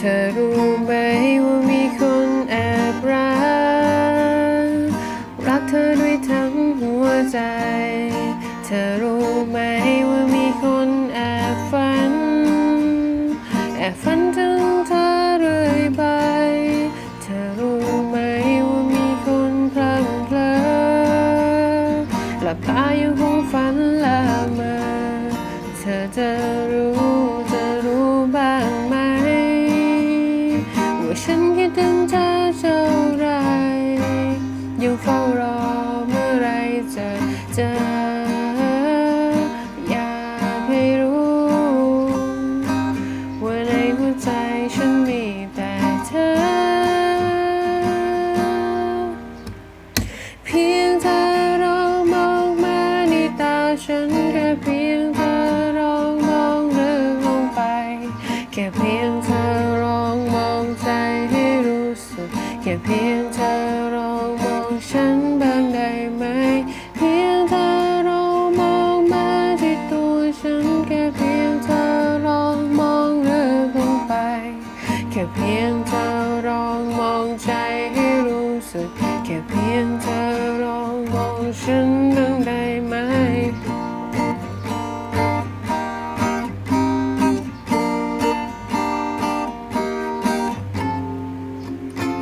เธอรู้ไหมว่ามีคนแอบรัก รักเธอด้วยทั้งหัวใจ เธอรู้ไหมว่ามีคนแอบฝัน แอบฝันถึงเธอเรื่อยไป เธอรู้ไหมว่ามีคนพลังเพลอหลับตายังคงฝันละเมอ ฉันคิดถึงเธอเท่าไรยังเฝ้ารอเมื่อไรจะเจอ อยากให้รู้ ว่าในหัวใจฉันมีแต่เธอ เพียงเธอลองมองมาในตาฉันแค่เพียงเธอ เพียงเธอลองมองฉันบ้างได้ไหม เพียงเธอลองมองมาที่ตัวฉันแค่เพียงเธอลองมองเรื่องไป แค่เพียงเธอลองมองใจให้รู้สึก แค่เพียงเธอ